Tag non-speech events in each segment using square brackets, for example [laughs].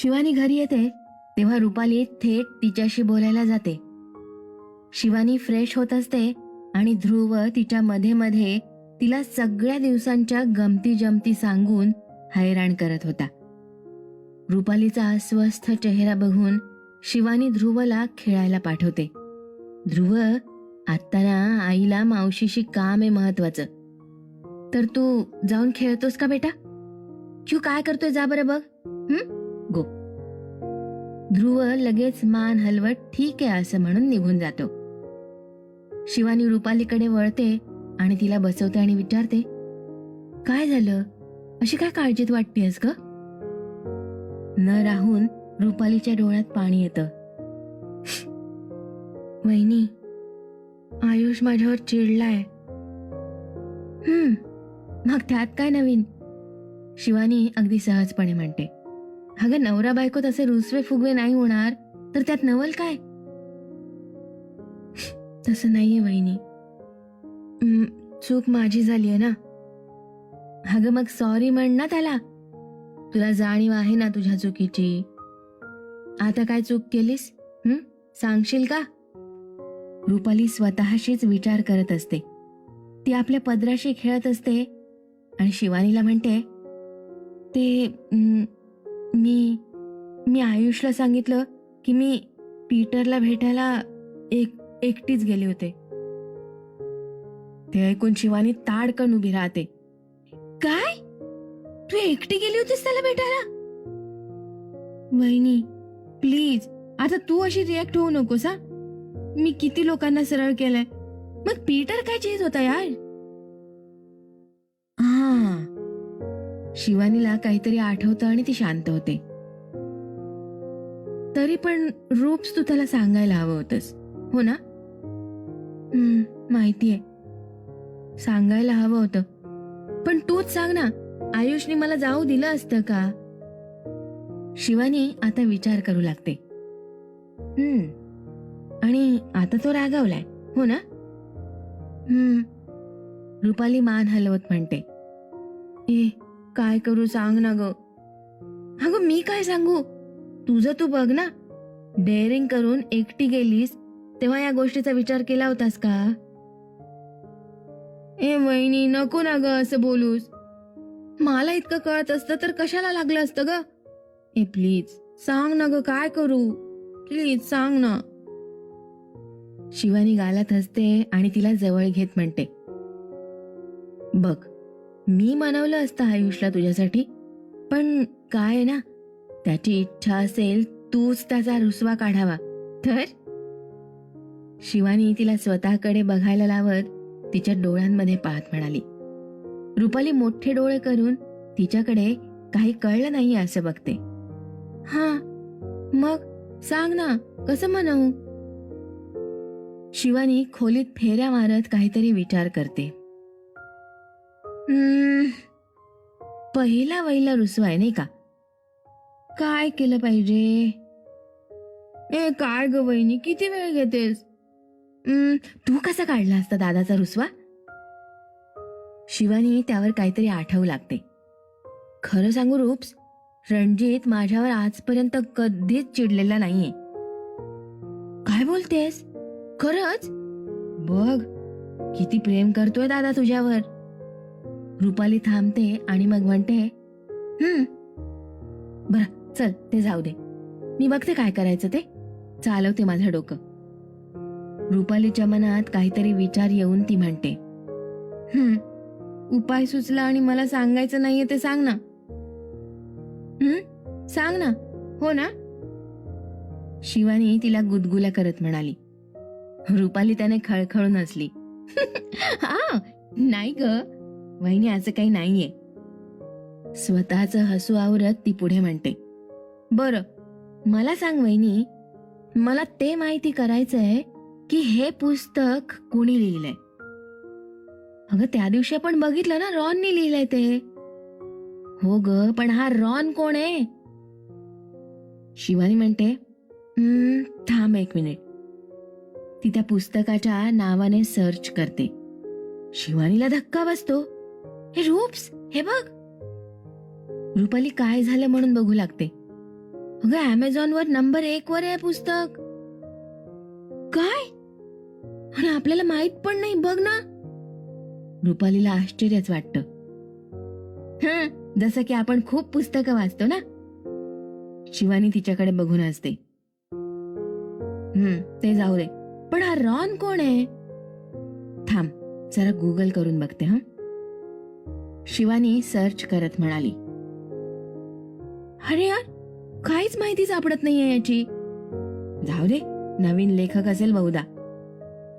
शिवानी घरी येते तेव्हा रुपाली थेट तिच्याशी बोलायला जाते. शिवानी फ्रेश होत असते आणि ध्रुव तिच्या मध्ये मध्ये तिला सगळ्या दिवसांच्या गमती जमती सांगून हैराण करत होता. रुपालीचा अस्वस्थ चेहरा बघून शिवानी ध्रुवला खेळायला पाठवते. ध्रुव आत्ताना आईला मावशीशी काम आहे महत्वाचं तर तू जाऊन खेळतोस का बेटा? क्यू काय करतोय जा बरं बघ. हम्म ध्रुव लगेच मान हलवत ठीक आहे असं म्हणून निघून जातो. शिवानी रुपालीकडे वळते आणि तिला बसवते आणि विचारते काय झालं? अशी काय काळजीत वाटतेस ग? न राहून रुपालीच्या डोळ्यात पाणी येतं. वहिनी आयुष माझ्यावर चिडलाय. हम्म मग त्यात काय नवीन? शिवानी अगदी सहजपणे म्हणते. अगं नवरा बायकोत असे रुसवे फुगवे नाही होणार तर त्यात नवल काय? तसं नाहीये वहिनी. चूक माझी झालीये ना. अगं मग सॉरी म्हण ना त्याला. तुला जाणीव आहे ना तुझ्या चुकीची? आता काय चूक केलीस? हं? सांगशील का? रुपाली स्वतःशीच विचार करत असते. ती आपल्या पदराशी खेळत असते आणि शिवानीला म्हणते ते हं, मी मी आयुषला सांगितलं की मी पीटरला भेटायला एक एकटीच गेले होते. ते ऐकून शिवानी ताडकन उभी राहते. काय? तू एकटी गेली होतीस त्याला भेटायला? वहिनी प्लीज आता तू अशी रिॲक्ट होऊ नकोस हा. मी किती लोकांना सरळ केलंय. मग पीटर काय चीज होता यार? शिवानीला काहीतरी आठवतं आणि ती शांत होते. तरी पण रूप्स तू त्याला सांगायला हवं होतंस. हो ना? माहितीये. सांगायला हवं होतं. पण तूच सांग ना आयुषने मला जाऊ दिलं असतं का? शिवानी आता विचार करू लागते. हम्म आणि आता तो रागावलाय. हो ना? हम्म रुपाली मान हलवत म्हणते. ए काय करू सांग ना ग. अगं मी काय सांगू? तुझं तू बघ ना. डेअरिंग करून एकटी गेलीस तेव्हा या गोष्टीचा विचार केला होतास का? ए वहिनी नको ना ग असं बोलूस. मला इतकं कळत असतं तर कशाला लागलं असतं ग? ए प्लीज सांग ना ग काय करू? प्लीज सांग ना. शिवानी गालात हसते आणि तिला जवळ घेत म्हणते. बघ मी मनवलं असतं आयुषला तुझ्यासाठी. पण काय ना त्याची इच्छा असेल तूच त्याचा रुसवा काढावा. तर? शिवानी तिला स्वतःकडे बघायला लावत तिच्या डोळ्यांमध्ये पाहत म्हणाली. रुपाली मोठे डोळे करून तिच्याकडे काही कळलं नाही असं बघते. हा मग सांग ना कसं म्हणू? शिवानी खोलीत फेऱ्या मारत काहीतरी विचार करते. पहिला वहिला रुसवाय नाही का? काय केलं पाहिजे? ए काय ग वहिनी किती वेळ घेतेस? तू कसा काढला असता दादाचा रुसवा? शिवानी त्यावर काहीतरी आठवू लागते. खरं सांगू रूप्स रणजित माझ्यावर आजपर्यंत कधीच चिडलेला नाहीये. काय बोलतेस? खरंच? बघ किती प्रेम करतोय दादा तुझ्यावर. रुपाली थांबते आणि मग म्हणते हम्म बर चल ते जाऊ दे. मी बघते काय करायचं ते. चालवते माझं डोकं. रुपालीच्या मनात काहीतरी विचार येऊन ती म्हणते हम्म उपाय सुचला आणि मला सांगायचं नाहीये ते सांग ना. हम्म सांग ना. हो ना? शिवानी तिला गुदगुल्या करत म्हणाली. रुपाली त्याने खळखळून हसली. [laughs] हा नाही ग. वहिनी असं काही नाहीये. स्वतःच हसू आवरत ती पुढे म्हणते बर मला सांग वहिनी मला ते माहिती करायचंय की हे पुस्तक कोणी लिहिलंय? अगं त्या दिवशी आपण बघितलं ना रॉननी लिहिलंय ते. हो ग पण हा रॉन कोण आहे? शिवानी म्हणते "हम्म, थांब एक मिनिट. ती त्या पुस्तकाच्या नावाने सर्च करते. शिवानीला धक्का बसतो. हे रूप्स हे बघ. रुपाली काय झालं म्हणून बघू लागते. अगं अमेझॉन वर नंबर एक वर आहे पुस्तक. काय? आणि आपल्याला माहीत पण नाही बघ ना. रुपालीला आश्चर्यच वाटत. जसं की आपण खूप पुस्तकं वाचतो ना? शिवानी तिच्याकडे बघून असते हम्म ते जाऊ दे. पण हा रॉन कोण आहे? थांब जरा गुगल करून बघते हा. शिवानी सर्च करत म्हणाली. अरे यार काहीच माहिती सापडत नाहीये याची. जाऊ दे नवीन लेखक असेल बहुधा.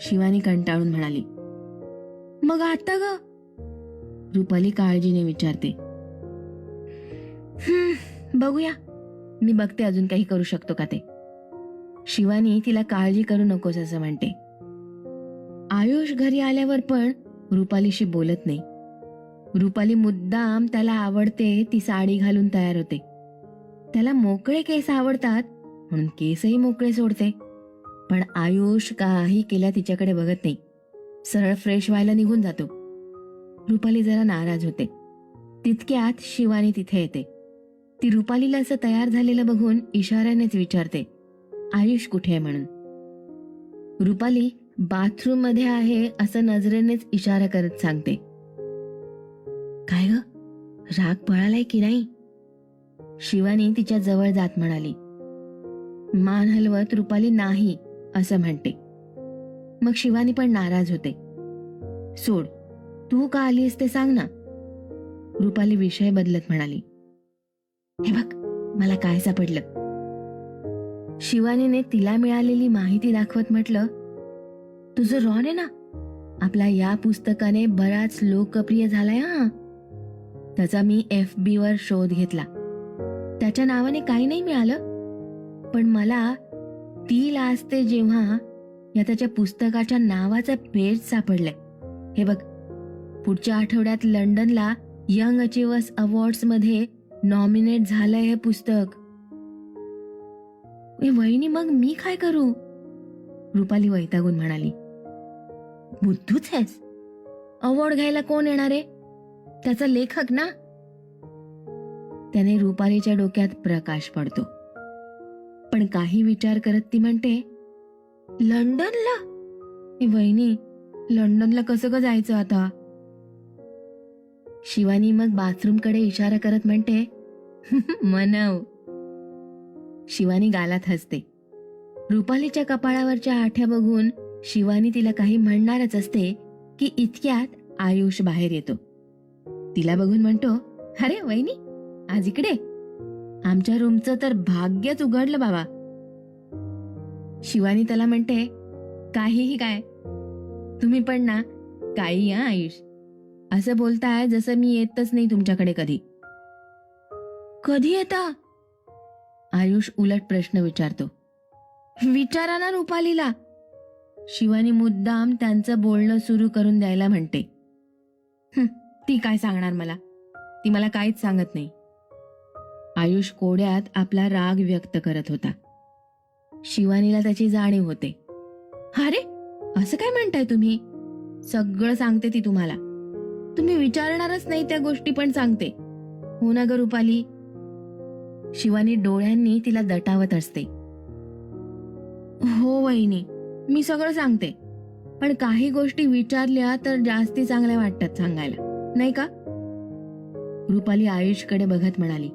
शिवानी कंटाळून म्हणाली. मग आता ग? रुपाली काळजीने विचारते. "हम्म, बघूया. मी बघते अजून काही करू शकतो का ते. शिवानी तिला काळजी करू नकोस असं म्हणते. आयुष घरी आल्यावर पण रुपालीशी बोलत नाही. रुपाली मुद्दाम त्याला आवडते ती साडी घालून तयार होते. त्याला मोकळे केस आवडतात म्हणून केसही मोकळे सोडते. पण आयुष काही केल्या तिच्याकडे बघत नाही. सरळ फ्रेश व्हायला निघून जातो. रुपाली जरा नाराज होते. तितक्यात शिवानी तिथे येते. ती रुपालीला असं तयार झालेलं बघून इशाऱ्यानेच विचारते आयुष कुठे आहे म्हणून? रुपाली बाथरूममध्ये आहे असं नजरेनेच इशारा करत सांगते. काय ग? राग पळालाय की नाही? शिवानी तिच्या जवळ जात म्हणाली. मान हलवत रुपाली नाही असं म्हणते. मग शिवानी पण नाराज होते. सोड तू का आलीस ते सांग ना. रुपाली विषय बदलत म्हणाली. हे बघ मला काय सापडलं. शिवानीने तिला मिळालेली माहिती दाखवत म्हटलं तुझं रॉन आहे ना? आपला या पुस्तकाने बराच लोकप्रिय झालाय हा. त्याचा मी एफ बी वर शोध घेतला. त्याच्या नावाने काही नाही मिळालं. पण मला ती लाजते जेव्हा या त्याच्या पुस्तकाच्या नावाचं पेज सापडलंय. हे बघ पुढच्या आठवड्यात लंडनला यंग अचिव्हर्स अवॉर्ड्समध्ये नॉमिनेट झालंय हे पुस्तक. वहिनी मग मी काय करू? रुपाली वैतागून म्हणाली. बुद्धूच आहेस. अवॉर्ड घ्यायला कोण येणार आहे? त्याचा लेखक ना? त्याने रुपालीच्या डोक्यात प्रकाश पडतो. पण काही विचार करत ती म्हणते लंडनला? वहिनी लंडनला कसं ग जायचं आता? शिवानी मग बाथरूमकडे इशारा करत म्हणते [laughs] मनव. शिवानी गालात हसते. रुपालीच्या कपाळावरच्या आठ्या बघून शिवानी तिला काही म्हणणारच असते की इतक्यात आयुष बाहेर येतो. तिला बघून म्हणतो अरे वहिनी आज इकडे आमच्या रूमचं तर भाग्यच उघडलं बाबा. शिवानी त्याला म्हणते काहीही काय. तुम्ही पण ना काही या आयुष. असं बोलताय जसं मी येतच नाही तुमच्याकडे कधी. कधी येता? आयुष उलट प्रश्न विचारतो. विचारा ना रुपालीला. शिवानी मुद्दाम त्यांचं बोलणं सुरू करून द्यायला म्हणते. ती काय सांगणार मला? ती मला काहीच सांगत नाही. आयुष कोड्यात आपला राग व्यक्त करत होता. शिवानीला त्याची जाणीव होते. अरे असं काय म्हणताय तुम्ही? सगळं सांगते ती तुम्हाला. तुम्ही विचारणारच नाही त्या गोष्टी पण सांगते. हो ना ग रुपाली? शिवानी डोळ्यांनी तिला दटावत असते. हो वहिनी मी सगळं सांगते. पण काही गोष्टी विचारल्या तर जास्ती चांगल्या वाटतात सांगायला. नाही का? रुपाली आयुषकडे बघत म्हणाली.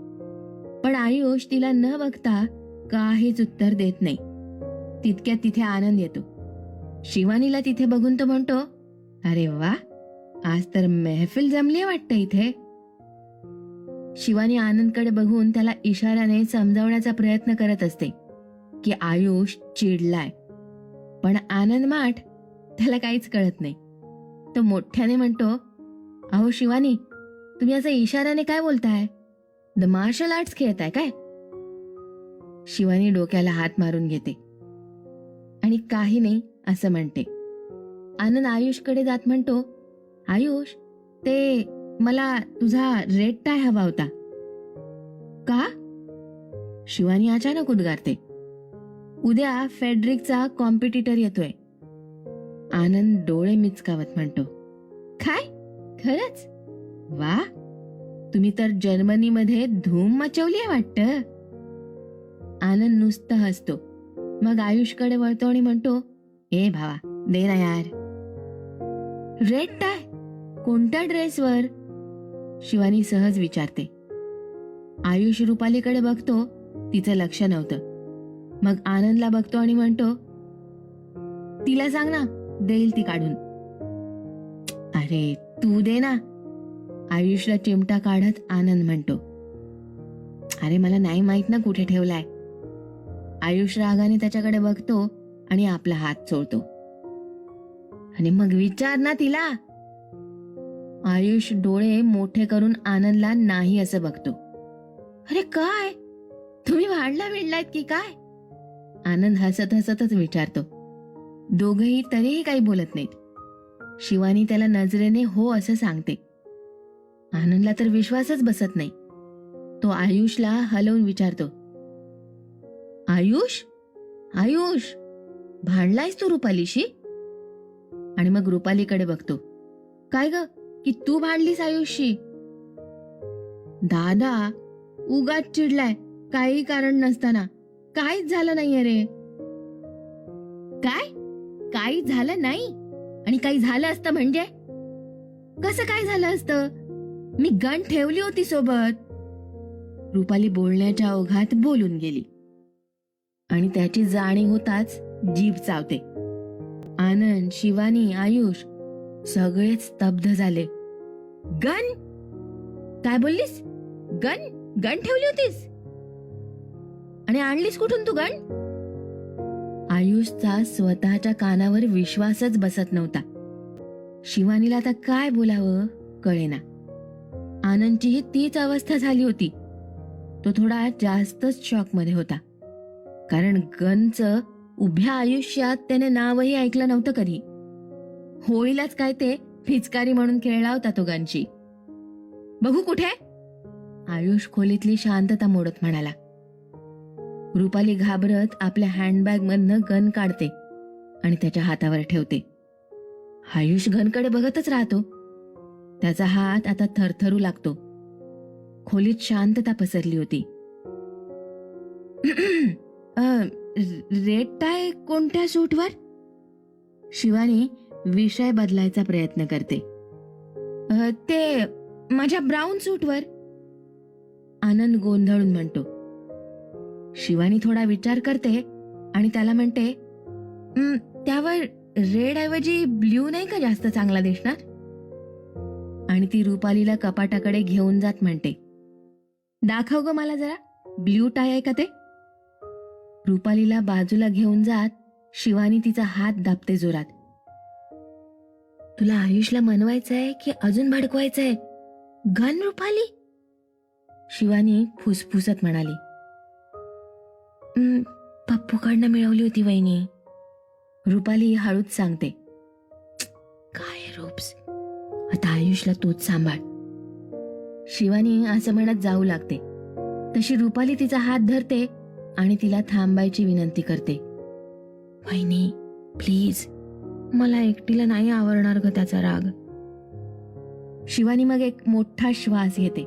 पण आयुष तिला न बघता काहीच उत्तर देत नाही. तितक्यात तिथे आनंद येतो. शिवानीला तिथे बघून तो म्हणतो अरे वा आज तर मेहफिल जमली वाटतं इथे. शिवानी आनंदकडे बघून त्याला इशाऱ्याने समजावण्याचा प्रयत्न करत असते की आयुष चिडलाय. पण आनंद माठ त्याला काहीच कळत नाही. तो मोठ्याने म्हणतो अहो शिवानी तुम्ही असं इशाऱ्याने काय बोलताय? द मार्शल आर्ट्स खेळताय काय? शिवानी डोक्याला हात मारून घेते. आणि काही नाही असं म्हणते. आनंद आयुषकडे जात म्हणतो आयुष ते मला तुझा रेड टाय हवा होता. का? शिवानी अचानक उद्गारते. उद्या फेडरिकचा कॉम्पिटिटर येतोय. आनंद डोळे मिचकावत म्हणतो. काय? खरंच? वा! तुम्ही तर जर्मनीमध्ये धूम मचवली आहे वाटत. आनंद नुसतं हसतो. मग आयुषकडे वळतो आणि म्हणतो ए भावा दे ना यार. रेड टाय कोणत्या ड्रेसवर? शिवानी सहज विचारते. आयुष रुपालीकडे बघतो तिचं लक्ष नव्हतं. मग आनंदला बघतो आणि म्हणतो तिला सांग ना देईल ती काढून. अरे तू दे ना. आयुषला चिमटा काढत आनंद म्हणतो. अरे मला नाही माहीत ना कुठे ठेवलाय. आयुष रागाने त्याच्याकडे बघतो आणि आपला हात सोडतो आणि मग विचार ना तिला. आयुष डोळे मोठे करून आनंदला नाही असं बघतो. अरे काय? तुम्ही वाढला विडलायत की काय? आनंद हसत हसतच विचारतो. दोघही तरीही काही बोलत नाहीत. शिवानी त्याला नजरेने हो असं सांगते. आनंदला तर विश्वासच बसत नाही. तो आयुषला हलवून विचारतो. आयुष? आयुष भांडलायस तू रुपालीशी? आणि मग रुपालीकडे बघतो. काय ग की तू भांडलीस आयुषशी? दादा उगाच चिडलाय. काही कारण नसताना. काहीच झालं नाहीये रे. काय? काही झालं नाही? आणि काही झालं असतं म्हणजे? कसं काय झालं असतं? मी गण ठेवली होती सोबत. रुपाली बोलण्याच्या ओघात बोलून गेली. आणि त्याची जाणीव होताच जीभ चावते. आनंद शिवानी आयुष सगळेच स्तब्ध झाले. गण? काय बोललीस? गण? गण ठेवली होतीस? आणि आणलीस कुठून तू गण? आयुषचा स्वतःच्या कानावर विश्वासच बसत नव्हता. शिवानीला आता काय बोलावं कळेना. आनंदचीही तीच अवस्था झाली होती. तो थोडा जास्तच शॉकमध्ये होता. कारण गंच उभ्या आयुष्यात त्याने नावही ऐकलं नव्हतं कधी. होळीलाच काय ते फिचकारी म्हणून खेळला होता तो गनची बघू कुठे? आयुष खोलीतली शांतता मोडत म्हणाला. रुपाली घाबरत आपल्या हँडबॅग मधनं गन काढते आणि त्याच्या हातावर ठेवते. आयुष गनकडे बघतच राहतो. त्याचा हात आता थरथरू लागतो. खोलीत शांतता पसरली होती. [clears throat] रेड टाय कोणत्या सूटवर? शिवानी विषय बदलायचा प्रयत्न करते. ते माझ्या ब्राऊन सूटवर. आनंद गोंधळून म्हणतो. शिवानी थोडा विचार करते आणि त्याला म्हणते त्यावर रेड ऐवजी ब्ल्यू नाही का जास्त चांगला दिसणार? आणि ती रुपालीला कपाटाकडे घेऊन जात म्हणते दाखव ग मला जरा ब्ल्यू टाय आहे का ते? रुपालीला बाजूला घेऊन जात शिवानी तिचा हात दाबते जोरात. तुला आयुषला मनवायचंय की अजून भडकवायचंय घन रुपाली? शिवानी फुसफुसत म्हणाली. पप्पूकडनं मिळवली होती वहिनी. रुपाली हळूच सांगते. काय रूप्स? आता आयुषला तूच सांभाळ. शिवानी असं म्हणत जाऊ लागते. तशी रुपाली तिचा हात धरते आणि तिला थांबायची विनंती करते. वहिनी प्लीज मला एकटीला नाही आवडणार ग त्याचा राग. शिवानी मग एक मोठा श्वास घेते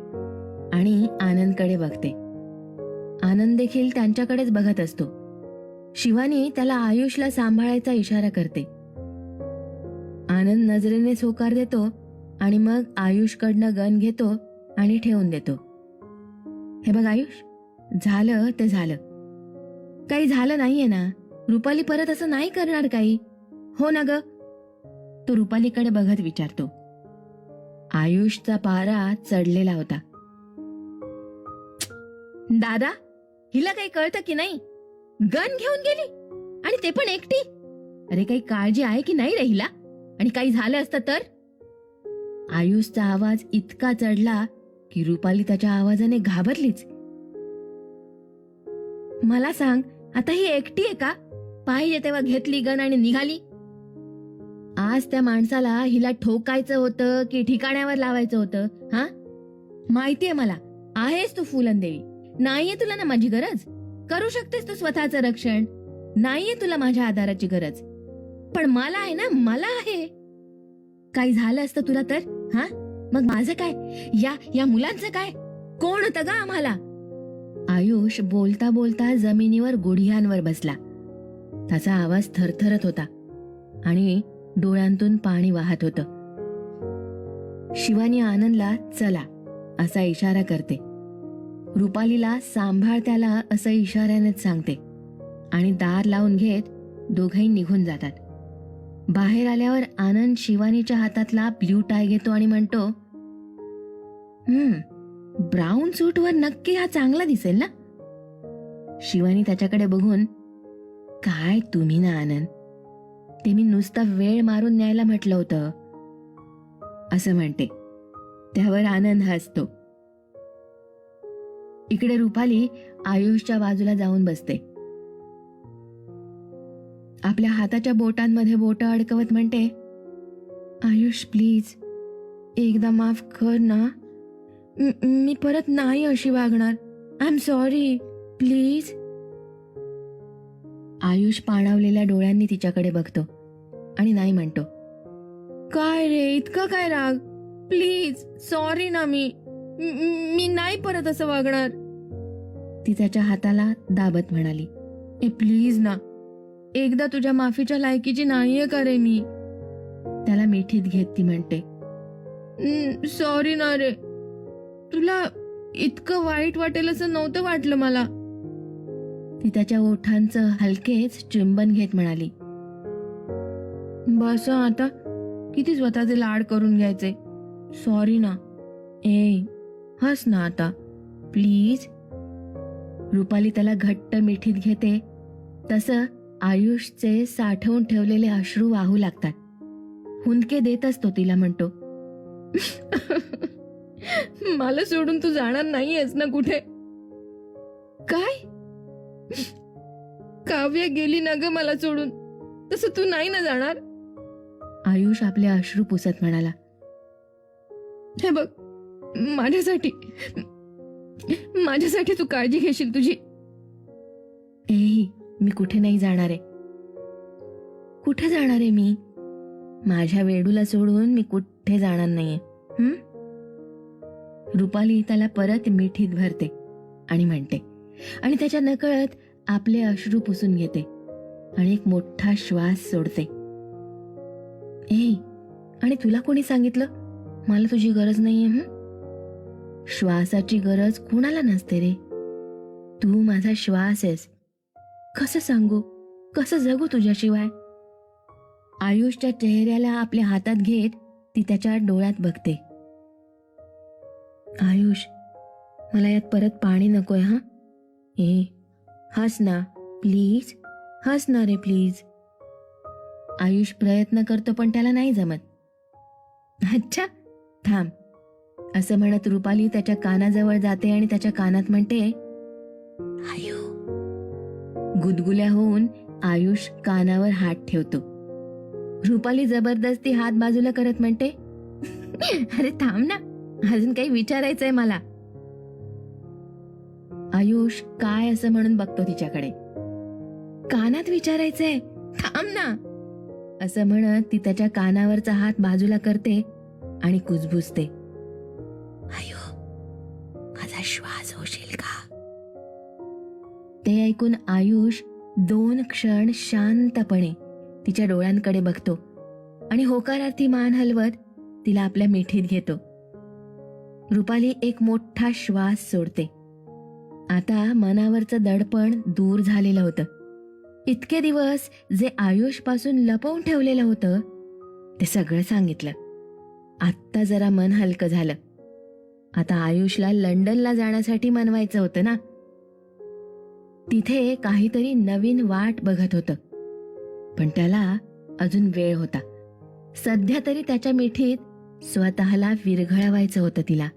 आणि आनंदकडे बघते. आनंद देखील त्यांच्याकडेच बघत असतो. शिवानी त्याला आयुषला सांभाळायचा इशारा करते. आनंद नजरेने होकार देतो आणि मग आयुषकडनं गन घेतो आणि ठेवून देतो. हे बघ आयुष झालं ते झालं. काही झालं नाहीये ना? रुपाली परत असं नाही करणार काही? हो ना ग. तो रुपालीकडे बघत विचारतो. आयुषचा पारा चढलेला होता. दादा हिला काही कळतं की नाही? गन घेऊन गेली? आणि ते पण एकटी? अरे काही काळजी आहे की नाही रे हिला? आणि काही झालं असतं तर? आयुषचा आवाज इतका चढला की रुपाली त्याच्या आवाजाने घाबरलीच. मला सांग आता ही एकटी आहे का? पाहिजे तेव्हा घेतली गन आणि निघाली. आज त्या माणसाला हिला ठोकायचं होतं की ठिकाण्यावर लावायचं होतं हा? माहितीये मला आहेस तू फुलंदेवी. नाहीये तुला ना माझी गरज? करू शकतेस तू स्वतःचं रक्षण. नाहीये तुला माझ्या आधाराची गरज. पण मला आहे ना मला आहे. काही झालं असतं तुला तर? हा? मग माझं काय? या या मुलांचं काय? कोण होतं ग आम्हाला? आयुष बोलता बोलता जमिनीवर गुढियांवर बसला. त्याचा आवाज थरथरत होता आणि डोळ्यांतून पाणी वाहत होतं. शिवानी आनंदला चला असा इशारा करते. रुपालीला सांभाळ त्याला असं इशाऱ्यानेच सांगते. आणि दार लावून घेत दोघंही निघून जातात. बाहेर आल्यावर आनंद शिवानीच्या हातातला ब्ल्यू टाय घेतो आणि म्हणतो हम्म ब्राऊन सूटवर नक्की हा चांगला दिसेल ना? शिवानी त्याच्याकडे बघून काय तुम्ही ना आनंद. ते मी नुसता वेळ मारून न्यायला म्हटलं होतं. असं म्हणते. त्यावर आनंद हसतो. इकडे रुपाली आयुषच्या बाजूला जाऊन बसते. आपल्या हाताच्या बोटांमध्ये बोट अडकवत म्हणते आयुष प्लीज एकदा माफ कर ना. मी परत नाही अशी वागणार. I am sorry please. Ayush पाणावलेल्या डोळ्यांनी तिच्याकडे बघतो आणि नाही म्हणतो काय रे इतका काय राग? प्लीज सॉरी ना मी. मी नाही परत असं वागणार. ती त्याच्या हाताला दाबत म्हणाली ए प्लीज ना एकदा तुझ्या माफीच्या लायकीची नाहीये का रे मी? त्याला मिठीत घेत ती म्हणते सॉरी ना रे तुला इतकं वाईट वाटेल असं नव्हतं वाटलं मला. ती त्याच्या ओठांचं हलकेच चुंबन घेत म्हणाली बस आता किती स्वतःचे लाड करून घ्यायचे सॉरी ना ए हस ना आता. प्लीज रुपाली त्याला घट्ट मिठीत घेते. तसं आयुषचे साठवून ठेवलेले अश्रू वाहू लागतात. हुंदके देत असतो तिला म्हणतो. [laughs] मला सोडून तू जाणार नाहीयेस ना कुठे? काय? काव्य गेली ना ग मला सोडून. तसं तू नाही ना जाणार? आयुष आपले अश्रू पुसत म्हणाला. हे बघ माझ्यासाठी. माझ्यासाठी तू काळजी घेशील तुझी. ए मी कुठे नाही जाणार आहे. कुठे जाणार आहे मी? माझ्या वेडूला सोडून मी कुठे जाणार नाहीये. रुपाली त्याला परत मिठीत भरते आणि म्हणते आणि त्याच्या नकळत आपले अश्रू पुसून घेते आणि एक मोठा श्वास सोडते. ए आणि तुला कोणी सांगितलं? मला तुझी गरज नाहीये श्वासाची गरज कोणाला नसते रे? तू माझा श्वास आहेस. कसं सांगू? कसं जगू तुझ्याशिवाय? आयुषच्या चेहऱ्याला आपल्या हातात घेत ती त्याच्या डोळ्यात बघते. आयुष मला यात परत पाणी नकोय हा? ए हस ना प्लीज. हस ना रे प्लीज. आयुष प्रयत्न करतो पण त्याला नाही जमत. अच्छा थांब. असं म्हणत रुपाली त्याच्या कानाजवळ जाते आणि त्याच्या कानात म्हणते आयु. गुदगुल्या होऊन आयुष कानावर हात ठेवतो. रुपाली जबरदस्ती हात बाजूला करत म्हणते अरे थांब ना अजून काही विचारायचंय मला. आयुष काय असं म्हणून बघतो तिच्याकडे. कानात विचारायचंय थांब ना. असं म्हणत ती त्याच्या कानावरचा हात बाजूला करते आणि कुजबुजते. आयु माझा श्वास होशील का? ते ऐकून आयुष दोन क्षण शांतपणे तिच्या डोळ्यांकडे बघतो आणि होकारार्थी मान हलवत तिला आपल्या मिठीत घेतो. रुपाली एक मोठा श्वास सोडते. आता मनावरचं दडपण दूर झालेलं होतं. इतके दिवस जे आयुषपासून लपवून ठेवलेलं होतं ते सगळं सांगितलं. आत्ता जरा मन हलकं झालं. आता आयुषला लंडनला जाण्यासाठी मनवायचं होतं ना? तिथे काहीतरी नवीन वाट बघत होतं. पण त्याला अजून वेळ होता. सध्या तरी त्याच्या मिठीत स्वतःला विरघळवायचं होतं तिला.